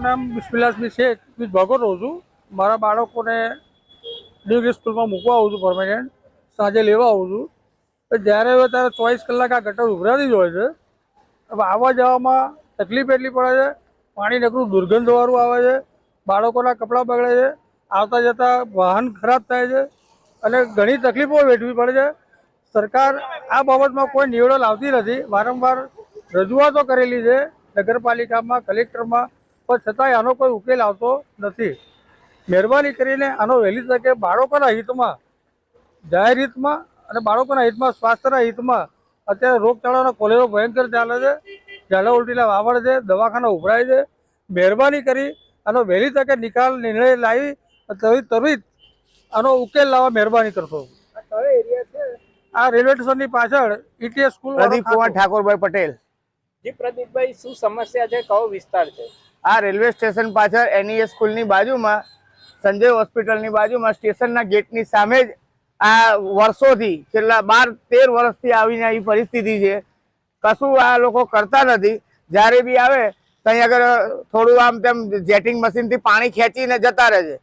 મારું નામ બિસ્મિલાસબી છે વિથ ભગત રહું છું મારા બાળકોને ડિગ્રી સ્કૂલમાં મૂકવા આવું છું પરમાનન્ટ સાંજે લેવા આવું છું. જ્યારે હોય ત્યારે ચોવીસ કલાક આ ગટર ઉભરાતી જ હોય છે, હવે આવવા જવામાં તકલીફ એટલી પડે છે, પાણી નકરું દુર્ગંધવાળું આવે છે, બાળકોના કપડાં બગડે છે, આવતા જતાં વાહન ખરાબ થાય છે, અને ઘણી તકલીફો વેઠવી પડે છે. સરકાર આ બાબતમાં કોઈ નિવડો લાવતી નથી. વારંવાર રજૂઆતો કરેલી છે. નગરપાલિકામાં, કલેક્ટરમાં પણ છતાંય આનો કોઈ ઉકેલ આવતો નથી. મહેરબાની કરીને આનો વહેલી તકે બાળકોના હિતમાં જાહેર હિતમાં અને બાળકોના હિતમાં સ્વાસ્થ્યના હિતમાં અત્યારે રોગચાળાનો કોલેરો ભયંકર ચાલે છે ઝાડા ઉલટીના વાવડ છે દવાખાના ઉભરાય છે. મહેરબાની કરી આનો વહેલી તકે નિકાલ નિર્ણય લાવી તરી ત્વરિત આનો ઉકેલ લાવવા મહેરબાની કરશો આ રેલવે સ્ટેશનની પાછળ ઈટીએસ સ્કૂલ પ્રદીપ કુમાર ઠાકોરભાઈ પટેલ. જી પ્રદીપભાઈ શું સમસ્યા છે? કયો વિસ્તાર છે? આ રેલવે સ્ટેશન પાછળ એનઈએસ સ્કૂલની બાજુમાં, સંજય હોસ્પિટલની બાજુમાં, સ્ટેશનના ગેટની સામે જ આ વર્ષોથી, છેલ્લા બાર, તેર વર્ષથી આવીને આવી પરિસ્થિતિ છે. કશું આ લોકો કરતા નથી. જ્યારે બી આવે ત્યાં આગળ થોડું આમ તેમ જેટિંગ મશીનથી પાણી ખેંચીને જતા રહે છે.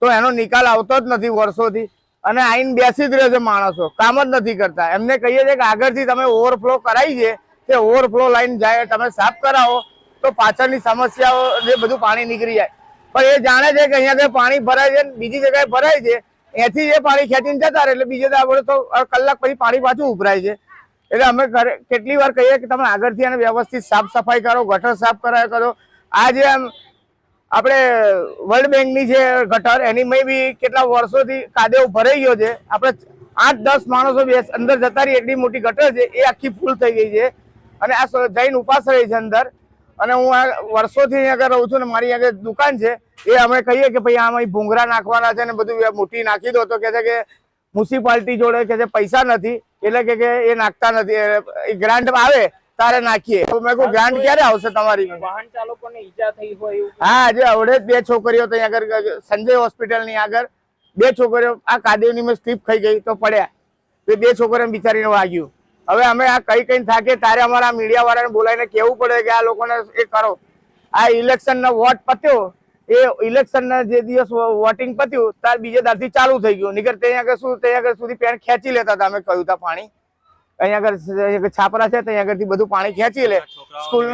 તો એનો નિકાલ આવતો જ નથી વર્ષોથી. અને આઈને બેસી જ રહે છે માણસો. કામ જ નથી કરતા. એમને કહીએ છીએ કે આગળથી તમે ઓવરફ્લો કરાવી છે, તે ઓવરફ્લો લાઈન જાય, તમે સાફ કરાવો. તો પાછળની સમસ્યાઓ જે બધું પાણી નીકળી જાય. પણ એ જાણે છે કે અહીંયા આગળ પાણી ભરાય છે બીજી જગ્યાએ ભરાય છે એથી એ પાણી ખેંચીને જતા રહે એટલે બીજે આપણે તો કલાક પછી પાણી પાછું ઉભરાય છે. એટલે અમે કેટલી વાર કહીએ કે તમે આગળથી આને વ્યવસ્થિત સાફ સફાઈ કરો, ગટર સાફ કરાય કરો. આ જે આપણે વર્લ્ડ બેંકની છે ગટર, એની મેં બી કેટલા વર્ષોથી કાદેવ ભરાઈ ગયો છે. આપણે આઠ દસ માણસો અંદર જતા રહી, એટલી મોટી ગટર છે, એ આખી ફૂલ થઈ ગઈ છે. અને આ જૈન ઉપાસ રહી છે અંદર. અને હું આ વર્ષોથી અહીંયા આગળ રહું છું ને મારી આગળ દુકાન છે એ અમે કહીએ કે ભાઈ આમાં ભૂંગરા નાખવાના છે ને બધું મોટી નાખી દો તો કે છે કે મ્યુનિસિપાલિટી જોડે કે છે પૈસા નથી એટલે કે કે એ નાખતા નથી એ ગ્રાન્ટ આવે તારે નાખીએ. તો મેં કહું ગ્રાન્ટ ક્યારે આવશે તમારી? વાહન ચાલકોને ઈજા થઈ હોય હા આજે આવડે બે છોકરીઓ તો અહીંયા આગળ સંજય હોસ્પિટલની આગળ બે છોકરીઓ આ કાદેવની મેં સ્લીપ ખાઈ ગઈ તો પડ્યા. તો બે છોકરીઓને બિચારીને વાગ્યું. હવે અમે આ કઈ કઈ થાકે તારે અમારા મીડિયા વાળાને બોલાવીને કેવું પડે કે આ લોકોને એ કરો. આ ઇલેક્શન નો વોટ પત્યો એ ઇલેક્શન ના જે દિવસ વોટિંગ પત્યું ત્યાર બીજે દારથી ચાલુ થઈ ગયું. નીકળ ત્યાં આગળ શું ત્યાં આગળ સુધી પેન ખેંચી લેતા હતા અમે કહ્યું હતા પાણી. અહીંયા આગળ છાપરા છે ત્યાં આગળથી બધું પાણી ખેંચી લે. સ્કૂલ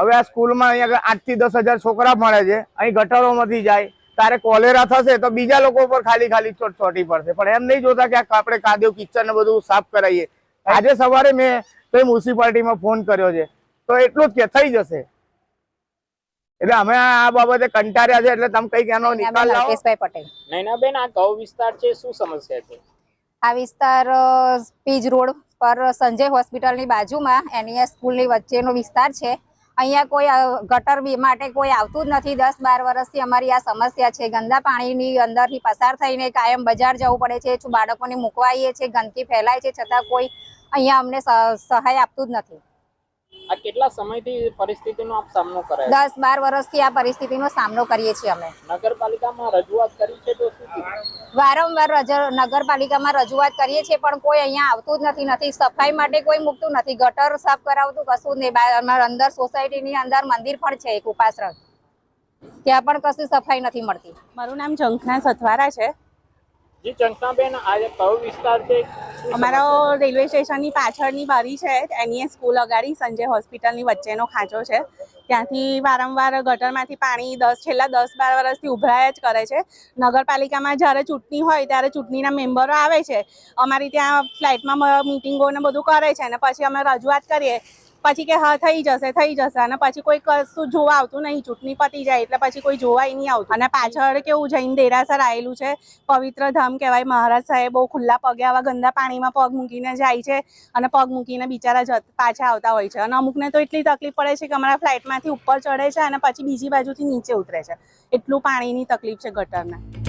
હવે આ સ્કૂલમાં અહીંયા આગળ આઠથી દસ હજાર છોકરા ભણે છે. અહીં ગટરોમાંથી જાય. તારે કોલેરા થશે તો બીજા લોકો પર ખાલી ખાલી ચોટ પડશે. પણ એમ નહીં જોતા કે આ આપણે કાદેવ કિચન ને બધું સાફ કરાવીએ. આજે સવારે મેં તો મ્યુનિસિપાલિટીમાં ફોન કર્યો છે. તો એટલું જ કે થઈ જશે. એટલે અમે આ બાબતે કંટાળ્યા છે એટલે તમે કંઈક એનો નિકાલ લાવો. નરેશભાઈ પટેલ. નૈનાબેન આ કયો વિસ્તાર છે શું સમસ્યા છે? આ વિસ્તાર પીજ રોડ પર સંજય હોસ્પિટલની બાજુમાં એનીએસ સ્કૂલની વચ્ચેનો વિસ્તાર છે. અહીંયા કોઈ ગટર બી માટે કોઈ આવતું જ નથી. દસ બાર વર્ષથી અમારી આ સમસ્યા છે. ગંદા પાણીની અંદરથી પસાર થઈને કાયમ બજાર જવું પડે છે. બાળકોને મૂકવા છે ગંદકી ફેલાય છે. છતાં કોઈ અહીંયા અમને સ- સહાય આપતું જ નથી. આ કેટલા સમયથી પરિસ્થિતિનો આપ સામનો કરાય દસ બાર વર્ષથી આ પરિસ્થિતિનો સામનો કરીએ છીએ અમે. નગરપાલિકામાં રજૂઆત કરી છે તો વારંવાર નગરપાલિકામાં રજૂઆત કરીએ છીએ પણ કોઈ અહીંયા આવતું જ નથી નથી. સફાઈ માટે કોઈ મૂકતું નથી. ગટર સાફ કરાવતું કશું જ નહીં અમારા અંદર સોસાયટીની અંદર મંદિર પણ છે એક ઉપાશ્રમ. ત્યાં પણ કશું સફાઈ નથી મળતી. મારું નામ ઝંખના સથવારા છે. જી ચંકનાબેન આજે કયો વિસ્તાર છે? અમારો રેલવે સ્ટેશનની પાછળની બારી છે. એની સ્કૂલ અગાડી સંજય હોસ્પિટલની વચ્ચેનો ખાંચો છે. ત્યાંથી વારંવાર ગટરમાંથી પાણી દસ છેલ્લા દસ બાર વર્ષથી ઉભરાયા જ કરે છે. નગરપાલિકામાં જ્યારે ચૂંટણી હોય ત્યારે ચૂંટણીના મેમ્બરો આવે છે. અમારી ત્યાં ફ્લાઇટમાં મિટિંગોને બધું કરે છે અને પછી અમે રજૂઆત કરીએ પછી કે હા, થઈ જશે થઈ જશે અને પછી કોઈ કશું જોવા આવતું નહીં, ચૂંટણી પતી જાય એટલે પછી કોઈ જોવાય નહીં આવતું. અને પાછળ કેવું જૈન દેરાસર આવેલું છે, પવિત્ર ધામ કહેવાય, મહારાજ સાહેબ બહુ ખુલ્લા પગે આવા ગંદા પાણીમાં પગ મૂકીને જાય છે અને પગ મૂકીને બિચારા પાછા આવતા હોય છે. અને અમુકને તો એટલી તકલીફ પડે છે કે અમારા ફ્લાઇટમાંથી ઉપર ચડે છે અને પછી બીજી બાજુથી નીચે ઉતરે છે. એટલું પાણીની તકલીફ છે ગટરના.